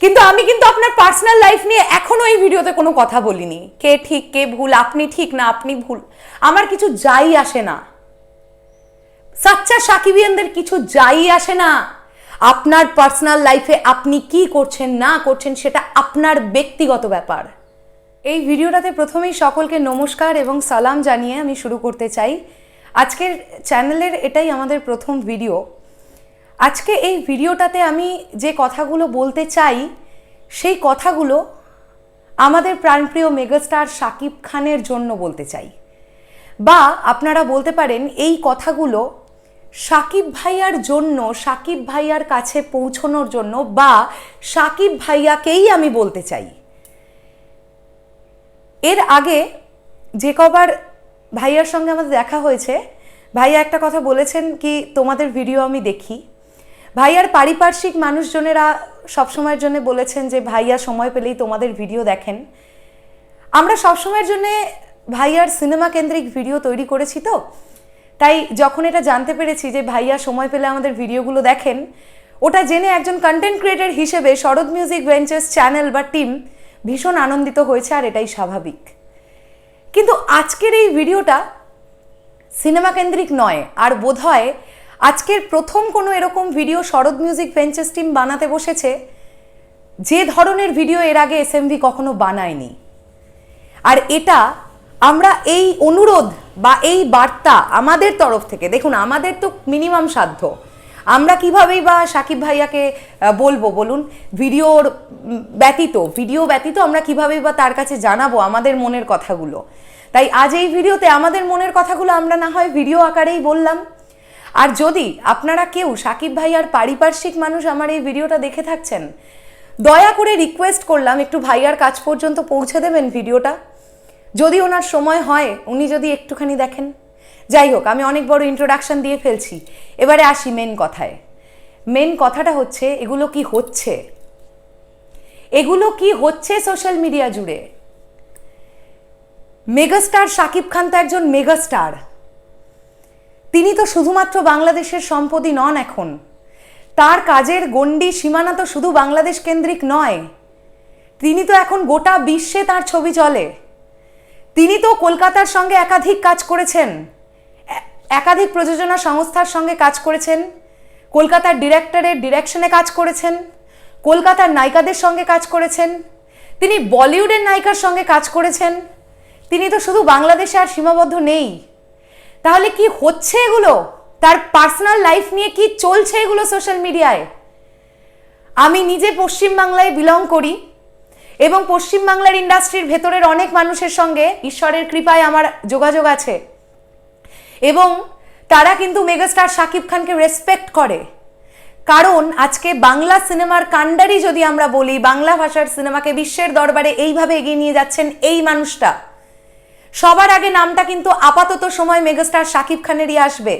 কিন্তু আমি কিন্তু আপনার পার্সোনাল লাইফ নিয়ে এখনও এই ভিডিওতে কোনো কথা বলিনি। কে ঠিক, কে ভুল, আপনি ঠিক না, আপনি ভুল, আমার কিছু যাই আসে না। সাচ্চা সাকিবিয়ানদের কিছু যাই আসে না। আপনার পার্সোনাল লাইফে আপনি কি করছেন, না করছেন, সেটা আপনার ব্যক্তিগত ব্যাপার। এই ভিডিওটাতে প্রথমেই সকলকে নমস্কার এবং সালাম জানিয়ে আমি শুরু করতে চাই। আজকের চ্যানেলের এটাই আমাদের প্রথম ভিডিও আজকে এই ভিডিওটাতে আমি যে কথাগুলো বলতে চাই, সেই কথাগুলো আমাদের প্রাণপ্রিয় মেগাস্টার শাকিব খানের জন্য বলতে চাই। বা আপনারা বলতে পারেন, এই কথাগুলো সাকিব ভাইয়ার জন্য সাকিব ভাইয়ার কাছে পৌঁছনোর জন্য বা সাকিব ভাইয়াকেই আমি বলতে চাই। এর আগে যে কবার ভাইয়ার সঙ্গে আমাদের দেখা হয়েছে, ভাইয়া একটা কথা বলেছেন কি, তোমাদের ভিডিও আমি দেখি। ভাইয়ার পারিপার্শ্বিক মানুষজনেরা সবসময়ের জন্য বলেছেন যে, ভাইয়া, সময় পেলেই তোমাদের ভিডিও দেখেন। আমরা সবসময়ের জন্যে ভাইয়ার সিনেমা কেন্দ্রিক ভিডিও তৈরি করেছি তো। তাই যখন এটা জানতে পেরেছি যে, ভাইয়া, সময় পেলে আমাদের ভিডিওগুলো দেখেন, ওটা জেনে একজন কন্টেন্ট ক্রিয়েটর হিসেবে শরৎ মিউজিক ভেঞ্চার্স চ্যানেল বা টিম ভীষণ আনন্দিত হয়েছে, আর এটাই স্বাভাবিক। কিন্তু আজকের এই ভিডিওটা সিনেমা কেন্দ্রিক নয়, আর বোধহয় আজকের প্রথম কোনো এরকম video Sharat music ventures team বানাতে বসেছে, যে ধরনের ভিডিও এর আগে এসএমভি কখনো বানায়নি। আর এটা আমরা এই অনুরোধ বা এই বার্তা আমাদের তরফ থেকে, দেখুন, আমাদের তো মিনিমাম সাধ্য। আমরা কিভাবেই বা সাকিব ভাইয়াকে বলব, বলুন, ভিডিওর ব্যতীত ভিডিও ব্যতীত আমরা কিভাবেই বা তার কাছে জানাব আমাদের মনের কথাগুলো। তাই আজ এই ভিডিওতে আমাদের মনের কথাগুলো আমরা না হয় ভিডিও আকারেই বললাম। আর যদি আপনারা কেউ সাকিব ভাইয়ার পারিপার্শ্বিক মানুষ আমার এই ভিডিওটা দেখে থাকছেন, দয়া করে রিকোয়েস্ট করলাম একটু ভাইয়ার কাজ পর্যন্ত পৌঁছে দেবেন ভিডিওটা। যদি ওনার সময় হয়, উনি যদি একটুখানি দেখেন। যাই হোক, আমি অনেক বড় ইন্ট্রোডাকশন দিয়ে ফেলছি। এবারে আসি মেন কথায়। মেন কথাটা হচ্ছে, এগুলো কি হচ্ছে? এগুলো কি হচ্ছে সোশ্যাল মিডিয়া জুড়ে? মেগাস্টার শাকিব খান তো একজন মেগাস্টার তিনি তো শুধুমাত্র বাংলাদেশের সম্পত্তি নন এখন। তার কাজের গণ্ডি সীমানা তো শুধু বাংলাদেশ কেন্দ্রিক নয়। তিনি তো এখন গোটা বিশ্বে তার ছবি চলে। তিনি তো কলকাতার সঙ্গে একাধিক কাজ করেছেন। একাধিক প্রযোজনা সংস্থার সঙ্গে কাজ করেছেন। কলকাতার ডিরেক্টরের ডিরেকশনে কাজ করেছেন। কলকাতার নায়িকাদের সঙ্গে কাজ করেছেন। তিনি বলিউডের নায়িকার সঙ্গে কাজ করেছেন। তিনি তো শুধু বাংলাদেশে আর সীমাবদ্ধ নেই। তাহলে কি হচ্ছে এগুলো? তার পার্সোনাল লাইফ নিয়ে কি চলছে এগুলো সোশ্যাল মিডিয়ায় আমি নিজে পশ্চিমবাংলায় বিলং করি এবং পশ্চিমবাংলার ইন্ডাস্ট্রির ভেতরের অনেক মানুষের সঙ্গে ঈশ্বরের কৃপায় আমার যোগাযোগ আছে। এবং তারা কিন্তু মেগাস্টার শাকিব খানকে রেসপেক্ট করে। কারণ আজকে বাংলা সিনেমার কাণ্ডারি যদি আমরা বলি, বাংলা ভাষার সিনেমাকে বিশ্বের দরবারে এইভাবে এগিয়ে নিয়ে যাচ্ছেন এই মানুষটা। সবার আগে নামটা কিন্তু আপাতত সময় মেগাস্টার শাকিব খানেরই আসবে।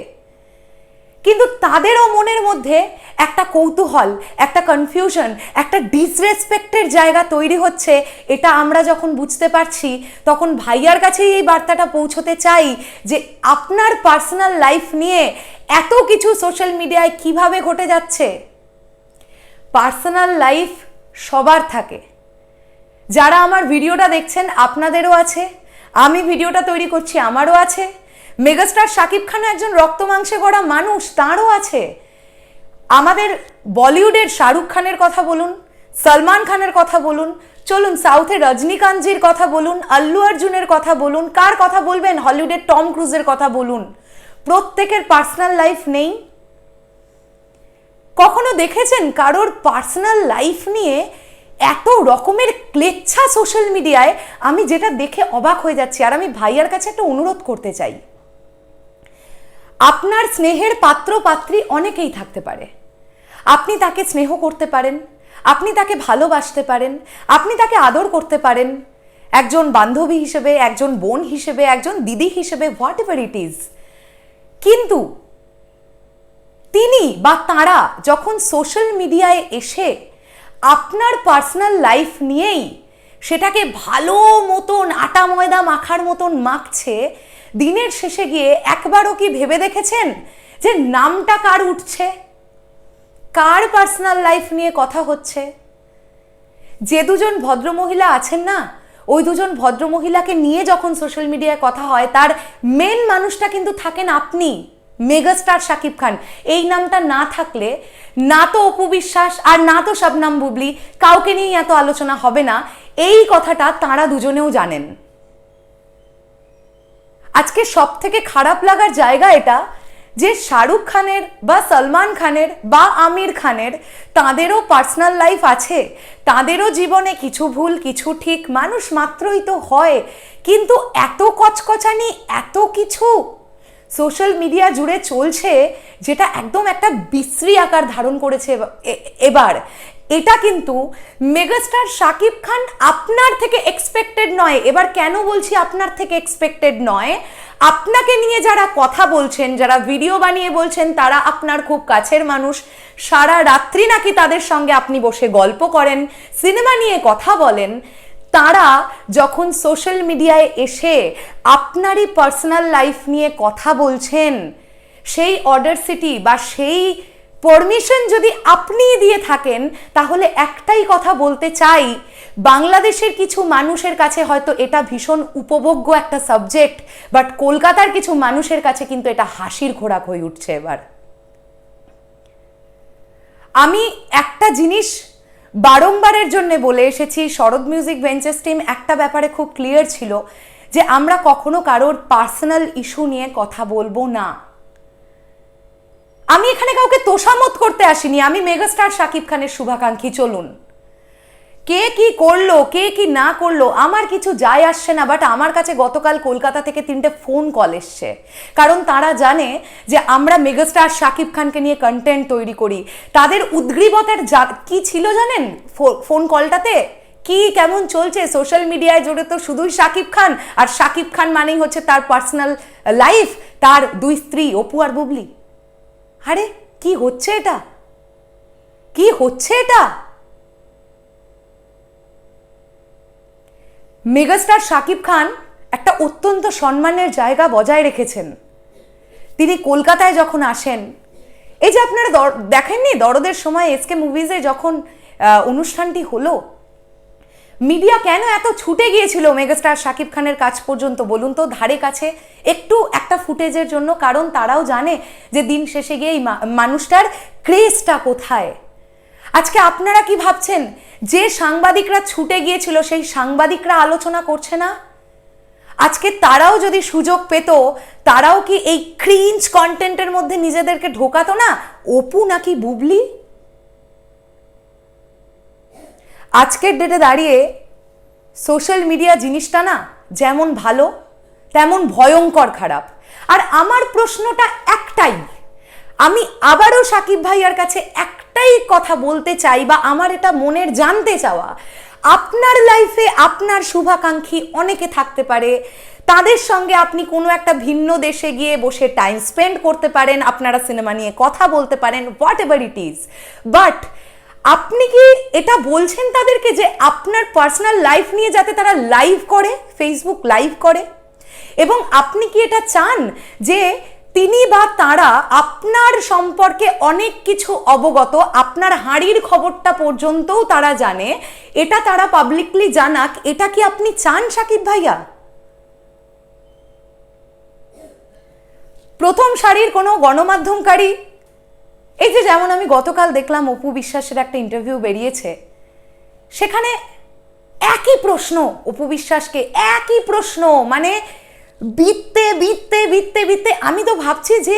কিন্তু তাদেরও মনের মধ্যে একটা কৌতূহল, একটা কনফিউশন একটা ডিসরেসপেক্টের জায়গা তৈরি হচ্ছে, এটা আমরা যখন বুঝতে পারছি, তখন ভাইয়ার কাছেই এই বার্তাটা পৌঁছতে চাই যে আপনার পার্সোনাল লাইফ নিয়ে এত কিছু সোশ্যাল মিডিয়ায় কীভাবে ঘটে যাচ্ছে? পার্সোনাল লাইফ সবার থাকে। যারা আমার ভিডিওটা দেখছেন, আপনাদেরও আছে। আমি ভিডিওটা তৈরি করছি, আমারও আছে। মেগাস্টার শাকিব খান একজন রক্ত মাংসে গড়া মানুষ, তাঁরও আছে। আমাদের বলিউডের শাহরুখ খানের কথা বলুন, সলমান খানের কথা বলুন, চলুন সাউথে রজনীকান্তজির কথা বলুন, আল্লু অর্জুনের কথা বলুন, কার কথা বলবেন, হলিউডের টম ক্রুজের কথা বলুন। প্রত্যেকের পার্সোনাল লাইফ নেই। কখনো দেখেছেন কারোর পার্সোনাল লাইফ নিয়ে এত রকমের ক্লেচ্ছা সোশ্যাল মিডিয়ায় আমি যেটা দেখে অবাক হয়ে যাচ্ছি আর আমি ভাইয়ার কাছে একটা অনুরোধ করতে চাই। আপনার স্নেহের পাত্র পাত্রী অনেকেই থাকতে পারে। আপনি তাকে স্নেহ করতে পারেন, আপনি তাকে ভালোবাসতে পারেন, আপনি তাকে আদর করতে পারেন। একজন বান্ধবী হিসেবে, একজন বোন হিসেবে, একজন দিদি হিসেবে হোয়াট এভার ইট ইজ কিন্তু তিনি বা তারা যখন সোশ্যাল মিডিয়ায় এসে আপনার পার্সোনাল লাইফ নিয়েই সেটাকে ভালো মতন আটা ময়দা মাখার মতন মাখছে, দিনের শেষে গিয়ে একবারও কি ভেবে দেখেছেন যে নামটা কার উঠছে? কার পার্সোনাল লাইফ নিয়ে কথা হচ্ছে? যে দুজন ভদ্রমহিলা আছেন না, ওই দুজন ভদ্রমহিলাকে নিয়ে যখন সোশ্যাল মিডিয়ায় কথা হয়, তার মেন মানুষটা কিন্তু থাকেন আপনি, মেগাস্টার শাকিব খান। এই নামটা না থাকলে না তো অপু বিশ্বাস আর না তো শবনাম বুবলি, কাউকে নিয়েই এত আলোচনা হবে না। এই কথাটা তাঁরা দুজনেও জানেন। আজকে সব থেকে খারাপ লাগার জায়গা এটা যে শাহরুখ খানের বা সলমান খানের বা আমির খানের তাঁদেরও পার্সোনাল লাইফ আছে, তাঁদেরও জীবনে কিছু ভুল, কিছু ঠিক মানুষ মাত্রই তো হয়, কিন্তু এত কচকচানি, এত কিছু সোশ্যাল মিডিয়া জুড়ে চলছে, যেটা একদম একটা বিশ্রী আকার ধারণ করেছে এব- এবার। এটা কিন্তু মেগাস্টার শাকিব খান আপনার থেকে এক্সপেক্টেড নয়। এবার কেন বলছি আপনার থেকে এক্সপেক্টেড নয়? আপনাকে নিয়ে যারা কথা বলছেন, যারা ভিডিও বানিয়ে বলছেন, তারা আপনার খুব কাছের মানুষ। সারা রাত্রি নাকি তাদের সঙ্গে আপনি বসে গল্প করেন, সিনেমা নিয়ে কথা বলেন। তারা যখন সোশ্যাল মিডিয়ায় এসে আপনারই পার্সোনাল লাইফ নিয়ে কথা বলছেন, সেই অর্ডার সিটি বা সেই পারমিশন যদি আপনি দিয়ে থাকেন, তাহলে একটাই কথা বলতে চাই, বাংলাদেশের কিছু মানুষের কাছে হয়তো এটা ভীষণ উপভোগ্য একটা সাবজেক্ট বাট কলকাতার কিছু মানুষের কাছে কিন্তু এটা হাসির খোরাক হয়ে উঠছে এবার। আমি একটা জিনিস বারংবারের জন্য বলে এসেছি, শরৎ মিউজিক ভেঞ্চার্স টিম একটা ব্যাপারে খুব ক্লিয়ার ছিল যে আমরা কখনো কারোর পার্সোনাল ইস্যু নিয়ে কথা বলব না। আমি এখানে কাউকে তোষামত করতে আসিনি, আমি মেগাস্টার শাকিব খানের শুভাকাঙ্ক্ষী, চলুন। কে কি করল, কে কি না করল, আমার কিছু যায় আসছে না বাট আমার কাছে গতকাল কলকাতা থেকে তিনটে ফোন কল এসছে। কারণ তারা জানে যে আমরা মেগাস্টার শাকিব খানকে নিয়ে কন্টেন্ট তৈরি করি। তাদের উদ্গ্রীবতার যা- কি ছিল জানেন ফোন কলটাতে কি কেমন চলছে? সোশ্যাল মিডিয়ায় জুড়ে তো শুধুই শাকিব খান, আর শাকিব খান মানেই হচ্ছে তার পার্সোনাল লাইফ তার দুই স্ত্রী, অপু আর বুবলি। আরে, কি হচ্ছে এটা? কি হচ্ছে এটা? মেগাস্টার শাকিব খান একটা অত্যন্ত সম্মানের জায়গা বজায় রেখেছেন। তিনি কলকাতায় যখন আসেন, এই যে আপনারা দেখেননি দরদের সময় এসকে মুভিজে যখন অনুষ্ঠানটি হলো? মিডিয়া কেন এত ছুটে গিয়েছিল মেগাস্টার শাকিব খানের কাজ পর্যন্ত? বলুন তো, ধারে কাছে একটু একটা ফুটেজের জন্য, কারণ তারাও জানে যে দিন শেষে গিয়ে এই মানুষটার ক্রেজটা কোথায়? আজকে আপনারা কি ভাবছেন? যে সাংবাদিকরা ছুটে গিয়েছিল, সেই সাংবাদিকরা আলোচনা করছে না? আজকে তারাও যদি সুযোগ পেত, তারাও কি এই ক্রিঞ্চ কন্টেন্টের মধ্যে নিজেদেরকে ঢোকাতো না? অপু নাকি বুবলি? আজকের ডেটে দাঁড়িয়ে সোশ্যাল মিডিয়া জিনিসটা না যেমন ভালো, তেমন ভয়ঙ্কর খারাপ। আর আমার প্রশ্নটা একটাই আমি আবারও সাকিব ভাইয়ার কাছে একটাই কথা বলতে চাই বা আমার এটা মনের জানতে চাওয়া। আপনার লাইফে আপনার শুভাকাঙ্ক্ষী অনেকে থাকতে পারে। তাদের সঙ্গে আপনি কোনো একটা ভিন্ন দেশে গিয়ে বসে টাইম স্পেন্ড করতে পারেন, আপনারা সিনেমা নিয়ে কথা বলতে পারেন whatever it is but আপনি কি এটা বলছেন তাদেরকে যে আপনার পার্সোনাল লাইফ নিয়ে যাতে তারা লাইভ করে ফেসবুক লাইভ করে? এবং আপনি কি এটা চান যে তিনি বা তারা আপনার সম্পর্কে অনেক কিছু অবগত, আপনার হাঁড়ির খবরটা পর্যন্তও তারা জানে। এটা তারা পাবলিকলি জানাক, এটা কি আপনি চান সাকিব ভাইয়া? প্রথম সারির কোনো গণমাধ্যমকারী? এই যে যেমন আমি গতকাল দেখলাম অপু বিশ্বাসের একটা ইন্টারভিউ বেরিয়েছে। সেখানে একই প্রশ্ন, অপু বিশ্বাসকে একই প্রশ্ন মানে বিততে বিততে বিততে বিততে আমি তো ভাবছি যে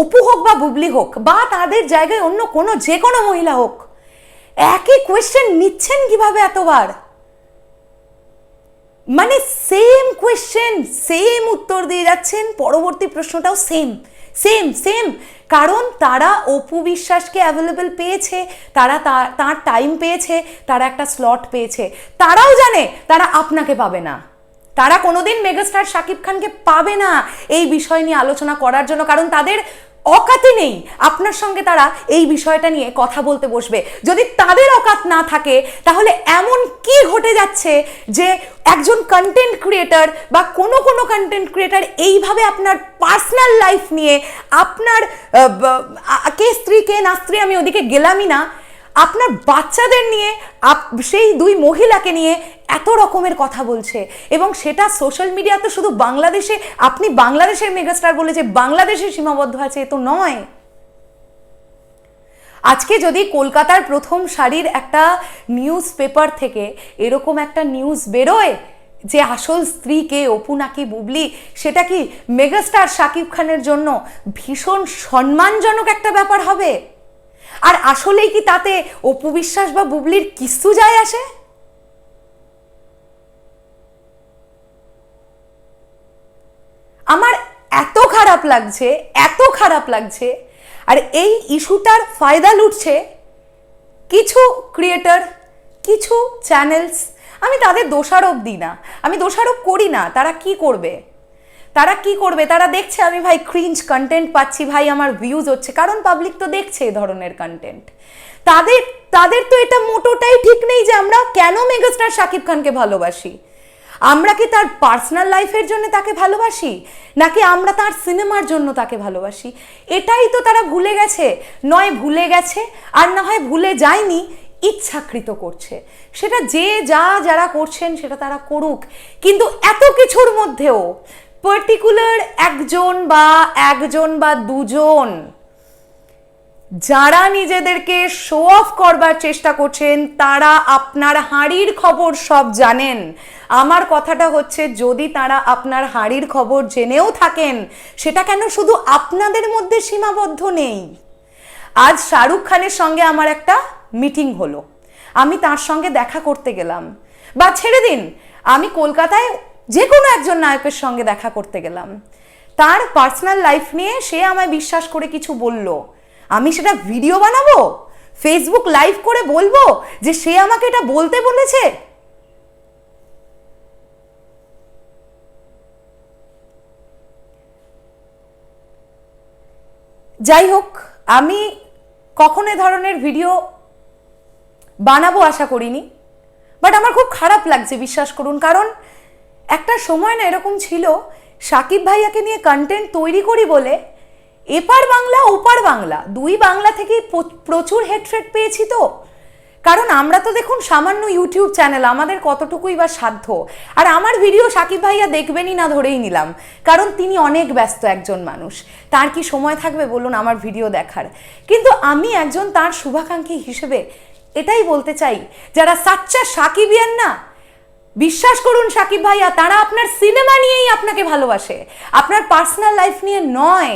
অপু হোক বা বুবলি হোক বা তাদের জায়গায় অন্য কোনো যে কোনো মহিলা হোক, একই কোয়েশ্চেন নিচ্ছেন কীভাবে এতবার? মানে সেম কোয়েশ্চেন সেম উত্তর দিয়ে যাচ্ছেন, পরবর্তী প্রশ্নটাও সেম সেম সেম কারণ তারা অপু বিশ্বাসকে অ্যাভেলেবেল পেয়েছে, তারা তার টাইম পেয়েছে, তারা একটা স্লট পেয়েছে। তারাও জানে, তারা আপনাকে পাবে না। তারা কোনোদিন মেগাস্টার শাকিব খানকে পাবে না এই বিষয় নিয়ে আলোচনা করার জন্য, কারণ তাদের অকাতে নেই। আপনার সঙ্গে তারা এই বিষয়টা নিয়ে কথা বলতে বসবে। যদি তাদের অকাত না থাকে, তাহলে এমন কি ঘটে যাচ্ছে যে একজন কন্টেন্ট ক্রিয়েটার বা কোনো কোনো কন্টেন্ট ক্রিয়েটার এইভাবে আপনার পার্সোনাল লাইফ নিয়ে আপনার কে স্ত্রী, কে না স্ত্রী, আমি ওদিকে গেলামই না। আপনার বাচ্চাদের নিয়ে, আপ- সেই দুই মহিলাকে নিয়ে এত রকমের কথা বলছে। এবং সেটা সোশ্যাল মিডিয়াতে শুধু বাংলাদেশে, আপনি বাংলাদেশের মেগাস্টার বলে যে বাংলাদেশে সীমাবদ্ধ আছে, এ তো নয়। আজকে যদি কলকাতার প্রথম সারির একটা নিউজ পেপার থেকে এরকম একটা নিউজ বেরোয় যে আসল স্ত্রীকে অপু নাকি বুবলি, সেটা কি মেগাস্টার শাকিব খানের জন্য ভীষণ সম্মানজনক একটা ব্যাপার হবে? আর আসলেই কি তাতে অপু বিশ্বাস বা বুবলির কিছু যায় আসে? আমার এত খারাপ লাগছে, এত খারাপ লাগছে, আর এই ইস্যুটার ফায়দা লুটছে। কিছু ক্রিয়েটার কিছু চ্যানেলস আমি তাদের দোষারোপ দিই না, আমি দোষারোপ করি না, তারা কি করবে? তারা কি করবে? তারা দেখছে আমি ভাই ক্রিঞ্জ কন্টেন্ট পাচ্ছি, ভাই আমার ভিউজ হচ্ছে। কারণ পাবলিক তো দেখছে এই ধরনের কন্টেন্ট তাদের তাদের তো এটা মোটোটাই ঠিক নেই যে আমরা কেন মেগাস্টার শাকিব খানকে ভালোবাসি? আমরা কি তার পার্সোনাল লাইফের জন্য তাকে ভালোবাসি? নাকি আমরা তার সিনেমার জন্য তাকে ভালোবাসি? এটাই তো তারা ভুলে গেছে। নয় ভুলে গেছে, আর না হয় ভুলে যায়নি, ইচ্ছাকৃত করছে। সেটা যে যা যারা করছেন সেটা তারা করুক। কিন্তু এত কিছুর মধ্যেও পার্টিকুলার একজন বা একজন বা দুজন যারা নিজেদেরকে শো অফ করবার চেষ্টা করছেন, তারা আপনার হাঁড়ির খবর সব জানেন। আমার কথাটা হচ্ছে, যদি তারা আপনার হাঁড়ির খবর জেনেও থাকেন, সেটা কেন শুধু আপনাদের মধ্যে সীমাবদ্ধ নেই? আজ শাহরুখ খানের সঙ্গে আমার একটা মিটিং হলো। আমি তার সঙ্গে দেখা করতে গেলাম। বা ছেড়ে দিন, আমি কলকাতায় যে কোনো একজন নায়কের সঙ্গে দেখা করতে গেলাম। তার পার্সোনাল লাইফ নিয়ে সে আমায় বিশ্বাস করে কিছু বলল। আমি সেটা ভিডিও বানাবো? ফেসবুক লাইভ করে বলব যে সে আমাকে এটা বলতে বলেছে? যাই হোক, আমি কখন এ ধরনের ভিডিও বানাবো আশা করিনি। বাট আমার খুব খারাপ লাগছে, বিশ্বাস করুন। কারণ একটা সময় না এরকম ছিল, সাকিব ভাইয়াকে নিয়ে কন্টেন্ট তৈরি করি বলে এপার বাংলা, ওপার বাংলা, দুই বাংলা থেকে প্রচুর হেডফেড পেয়েছি তো। কারণ আমরা তো দেখুন সামান্য ইউটিউব চ্যানেল আমাদের কতটুকুই বা সাধ্য। আর আমার ভিডিও সাকিব ভাইয়া দেখবেনই না ধরেই নিলাম, কারণ তিনি অনেক ব্যস্ত একজন মানুষ। তার কি সময় থাকবে বলুন আমার ভিডিও দেখার। কিন্তু আমি একজন তার শুভাকাঙ্ক্ষী হিসেবে এটাই বলতে চাই, যারা সাচ্চা সাকিবিয়ান না বিশ্বাস করুন সাকিব ভাইয়া, তারা আপনার সিনেমা নিয়েই আপনাকে ভালোবাসে। আপনার পার্সোনাল লাইফ নিয়ে নয়।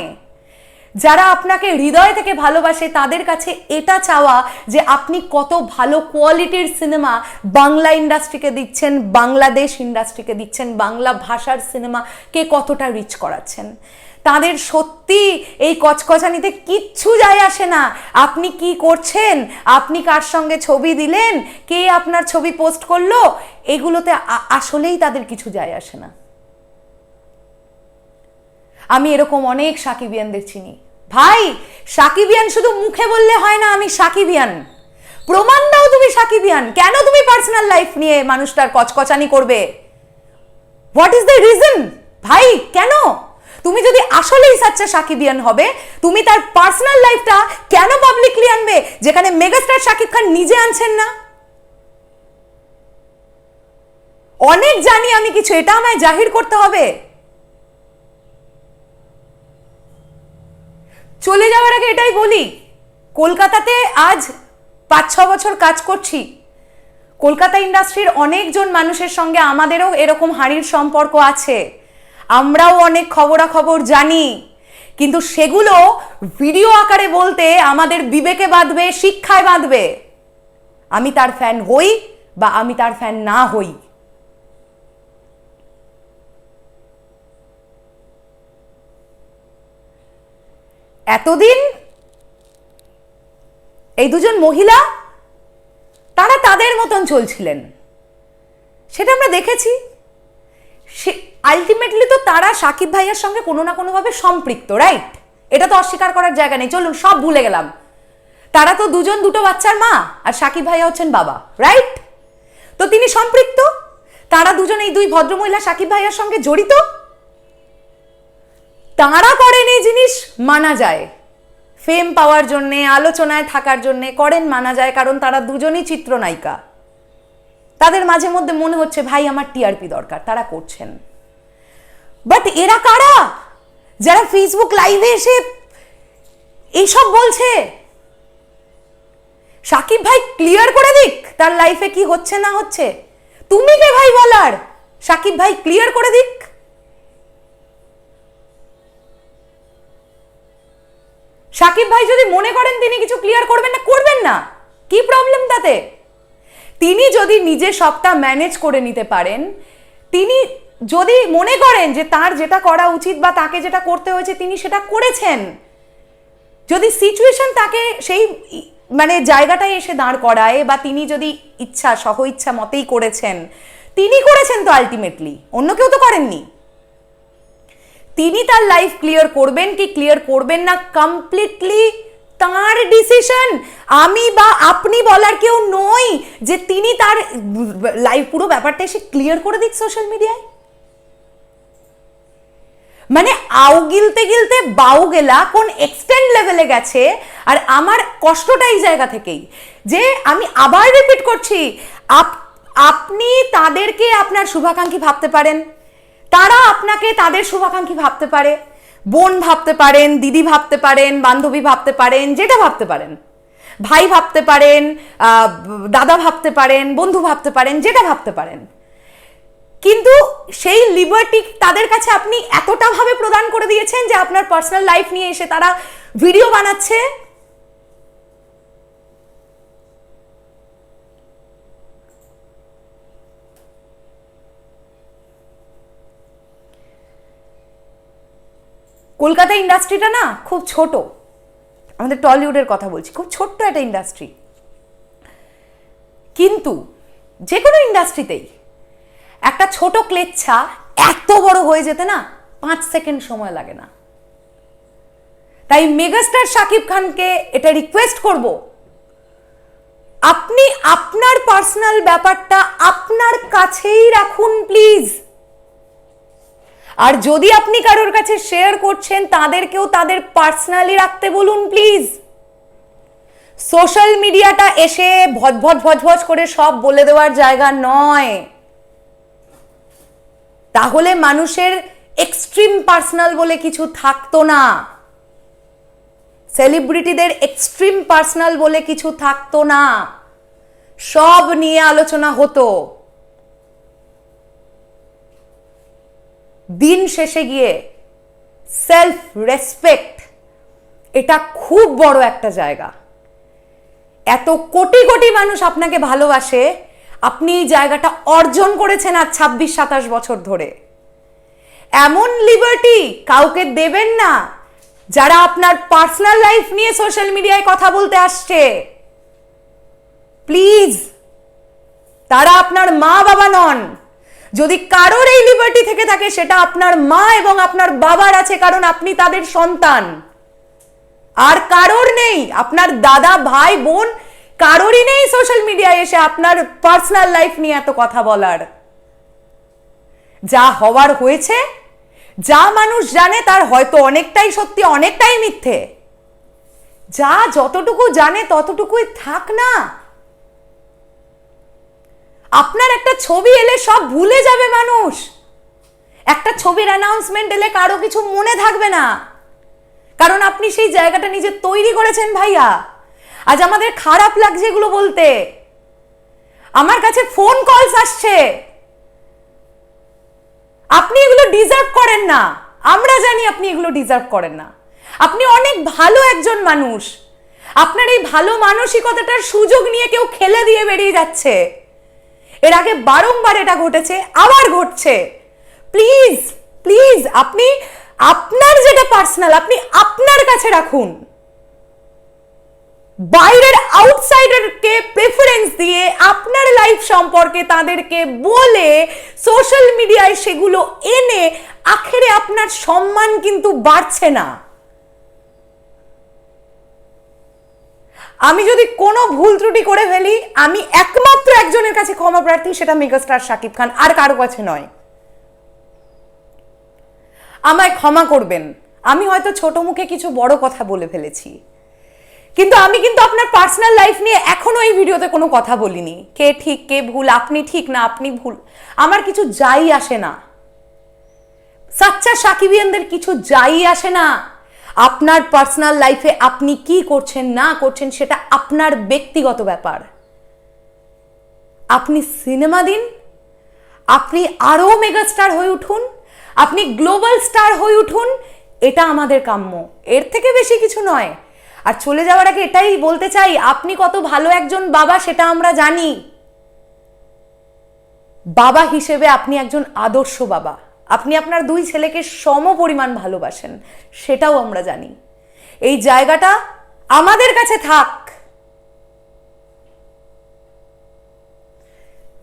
যারা আপনাকে হৃদয় থেকে ভালোবাসে, তাদের কাছে এটা চাওয়া যে আপনি কত ভালো কোয়ালিটির সিনেমা বাংলা ইন্ডাস্ট্রিকে দিচ্ছেন, বাংলাদেশ ইন্ডাস্ট্রিকে দিচ্ছেন, বাংলা ভাষার সিনেমাকে কতটা রিচ করাচ্ছেন। তাদের সত্যি এই কচকচানিতে কিচ্ছু যায় আসে না। আপনি কি করছেন? আপনি কার সঙ্গে ছবি দিলেন? কে আপনার ছবি পোস্ট করল? এগুলোতে আসলেই তাদের কিছু যায় আসে না। আমি এরকম অনেক সাকিবিয়ানদের চিনি। ভাই, সাকিবিয়ান শুধু মুখে বললে হয় না, আমি সাকিবিয়ান। প্রমাণ দাও তুমি সাকিবিয়ান। কেন তুমি পার্সোনাল লাইফ নিয়ে মানুষটার কচকচানি করবে? হোয়াট ইজ দ্য রিজন ভাই, কেন? তুমি যদি আসলেই সাচ্চা সাকিবিয়ান হবে, তুমি তার পার্সোনাল লাইফটা কেন পাবলিকলি আনবে? যেখানে মেগাস্টার সাকিব খান নিজে আনছেন না। অনেক জানি আমি কিছু, এটা আমায় জাহির করতে হবে। চলে যাওয়ার আগে এটাই বলি, কলকাতাতে আজ পাঁচ ছ বছর কাজ করছি। কলকাতা ইন্ডাস্ট্রির অনেকজন মানুষের সঙ্গে আমাদেরও এরকম হাড়ির সম্পর্ক আছে। আমরাও অনেক খবরাখবর জানি। কিন্তু সেগুলো ভিডিও আকারে বলতে আমাদের বিবেকে বাঁধবে, শিক্ষায় বাঁধবে। আমি তার ফ্যান হই বা আমি তার ফ্যান না হই। এতদিন এই দুজন মহিলা, তারা তাদের মতন চলছিলেন। সেটা আমরা দেখেছি। আলটিমেটলি তো তারা সাকিব ভাইয়ার সঙ্গে কোনো না কোনোভাবে সম্পৃক্ত রাইট এটা তো অস্বীকার করার জায়গা নেই। চলুন, সব ভুলে গেলাম। তারা তো দুজন, দুটো বাচ্চার মা, আর সাকিব ভাইয়া হচ্ছেন বাবা রাইট তো তিনি সম্পৃক্ত, তারা দুজন এই দুই ভদ্রমহিলা সাকিব ভাইয়ার সঙ্গে জড়িত। তারা করেন এই জিনিস, মানা যায়। ফেম পাওয়ার জন্যে, আলোচনায় থাকার জন্যে করেন মানা যায়, কারণ তারা দুজনই চিত্রনায়িকা। তাদের মাঝে মধ্যে মনে হচ্ছে, ভাই, আমার টিআরপি দরকার। তারা করছেন। বাট এরা কারা? যারা ফেসবুক লাইভে এসে এইসব বলছে? সাকিব ভাই ক্লিয়ার করে দিক, তার লাইফে কি হচ্ছে না হচ্ছে। তুমি কে ভাই বলার? সাকিব ভাই ক্লিয়ার করে দিক। সাকিব ভাই যদি মনে করেন তিনি কিছু ক্লিয়ার করবেন না করবেন না। কি প্রবলেম তাতে? তিনি যদি নিজে সবটা ম্যানেজ করে নিতে পারেন, তিনি যদি মনে করেন যে তার যেটা করা উচিত বা তাকে যেটা করতে হয়েছে, তিনি সেটা করেছেন। যদি সিচুয়েশন তাকে সেই মানে জায়গাটায় এসে দাঁড় করায় বা তিনি যদি ইচ্ছা, সহ ইচ্ছা মতেই করেছেন, তিনি করেছেন তো আলটিমেটলি অন্য কেউ তো করেননি। তিনি তার লাইফ ক্লিয়ার করবেন কি ক্লিয়ার করবেন না কমপ্লিটলি তার ডিসিশন আমি বা আপনি বলার কেউ নই যে তিনি তার লাইফ পুরো ব্যাপারটা এসে ক্লিয়ার করে দিক সোশ্যাল মিডিয়ায় মানে আউ গিলতে গিলতে বাউ গেলা কোন এক্সটেন্ড লেভেলে গেছে, আর আমার কষ্টটা এই জায়গা থেকেই। যে আমি আবার রিপিট করছি, আপ- আপনি তাদেরকে আপনার শুভাকাঙ্ক্ষী ভাবতে পারেন। তারা আপনাকে তাদের শুভাকাঙ্ক্ষী ভাবতে পারে। বোন ভাবতে পারেন, দিদি ভাবতে পারেন, বান্ধবী ভাবতে পারেন, যেটা ভাবতে পারেন। ভাই ভাবতে পারেন দাদা ভাবতে পারেন, বন্ধু ভাবতে পারেন, যেটা ভাবতে পারেন। কিন্তু সেই লিবার্টি তাদের কাছে আপনি এতটা ভাবে প্রদান করে দিয়েছেন যে আপনার পার্সোনাল লাইফ নিয়ে এসে তারা ভিডিও বানাচ্ছে। কলকাতা ইন্ডাস্ট্রিটা না খুব ছোট। আমাদের টলিউডের কথা বলছি, খুব ছোট্ট একটা ইন্ডাস্ট্রি কিন্তু যে কোনো ইন্ডাস্ট্রিতেই একটা ছোট ক্লেচ্ছা এত বড় হয়ে যেতে না পাঁচ সেকেন্ড সময় লাগে না। তাই মেগাস্টার শাকিব খানকে এটা রিকোয়েস্ট করব। আপনি আপনার পার্সোনাল ব্যাপারটা আপনার কাছেই রাখুন প্লিজ আর যদি আপনি কারোর কাছে শেয়ার করছেন, তাদেরকেও তাদের পার্সোনালি রাখতে বলুন প্লিজ সোশ্যাল মিডিয়াটা এসে ভজভজ ভজভজ করে সব বলে দেওয়ার জায়গা নয়। তাহলে মানুষের এক্সট্রিম পার্সোনাল বলে কিছু থাকতো না। সেলিব্রিটিদের এক্সট্রিম পার্সোনাল বলে কিছু থাকতো না। সব নিয়ে আলোচনা হতো। দিন শেষে গিয়ে সেলফ রেসপেক্ট এটা খুব বড় একটা জায়গা। এত কোটি কোটি মানুষ আপনাকে ভালোবাসে আপনি এই জায়গাটা অর্জন করেছেন আর ছাব্বিশ, সাতাশ বছর ধরে। এমন লিবার্টি কাউকে দেবেন না যারা আপনার পার্সোনাল লাইফ নিয়ে সোশ্যাল মিডিয়ায় কথা বলতে আসছে। প্লিজ তারা আপনার মা বাবা নন। যদি কারোর এই লিবার্টি থেকে থাকে, সেটা আপনার মা এবং আপনার বাবার আছে, কারণ আপনি তাদের সন্তান। আর কারোর নেই, আপনার দাদা, ভাই, বোন কারোরই নেই সোশ্যাল মিডিয়ায় এসে আপনার পার্সোনাল লাইফ নিয়ে এত কথা বলার। যা হওয়ার হয়েছে, যা মানুষ জানে তার হয়তো অনেকটাই সত্যি, অনেকটাই মিথ্যে। যা যতটুকু জানে ততটুকুই থাক না। আপনার একটা ছবি এলে সব ভুলে যাবে মানুষ। একটা ছবির অ্যানাউন্সমেন্ট এলে কারও কিছু মনে থাকবে না। কারণ আপনি সেই জায়গাটা নিজে তৈরি করেছেন ভাইয়া। আজ আমাদের খারাপ লাগছে এগুলো বলতে। আমার কাছে ফোন কলস আসছে। আপনি এগুলো ডিজার্ভ করেন না। আমরা জানি আপনি এগুলো ডিজার্ভ করেন না। আপনি অনেক ভালো একজন মানুষ। আপনার এই ভালো মানসিকতাটার সুযোগ নিয়ে কেউ খেলে দিয়ে বেরিয়ে যাচ্ছে। এর আগে বারংবার এটা ঘটেছে, আবার ঘটছে। প্লিজ প্লিজ আপনি আপনার যেটা পার্সোনাল আপনি আপনার কাছে রাখুন। বাইরের আউটসাইডারকে প্রেফারেন্স দিয়ে আপনার লাইফ সম্পর্কে তাদেরকে বলে সোশ্যাল মিডিয়ায় সেগুলো এনে আখেরে আপনার সম্মান কিন্তু বাড়ছে না। আমি যদি কোনো ভুল ত্রুটি করে ফেলি, আমি একমাত্র একজনের কাছে ক্ষমা প্রার্থী সেটা মেগাস্টার শাকিব খান, আর কারও কাছে নয়। আমায় ক্ষমা করবেন। আমি হয়তো ছোট মুখে কিছু বড় কথা বলে ফেলেছি। কিন্তু আমি কিন্তু আপনার পার্সোনাল লাইফ নিয়ে এখনও এই ভিডিওতে কোনো কথা বলিনি। কে ঠিক, কে ভুল, আপনি ঠিক না, আপনি ভুল। আমার কিছু যাই আসে না। সাচ্চা সাকিবিয়ানদের কিছু যাই আসে না। আপনার পার্সোনাল লাইফে আপনি কি করছেন, না করছেন, সেটা আপনার ব্যক্তিগত ব্যাপার। আপনি সিনেমা দিন, আপনি আরও মেগাস্টার হয়ে উঠুন, আপনি গ্লোবাল স্টার হয়ে উঠুন, এটা আমাদের কাম্য। এর থেকে বেশি কিছু নয়। আর চলে যাওয়ার আগে এটাই বলতে চাই, আপনি কত ভালো একজন বাবা সেটা আমরা জানি। বাবা হিসেবে আপনি একজন আদর্শ বাবা। আপনি আপনার দুই ছেলেকে সম পরিমাণ ভালোবাসেন, সেটাও আমরা জানি। এই জায়গাটা আমাদের কাছে থাক।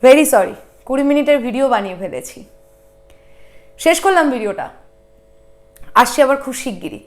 ভেরি সরি কুড়ি মিনিটের ভিডিও বানিয়ে ফেলেছি। শেষ করলাম ভিডিওটা আসছি আবার খুব শিগগিরই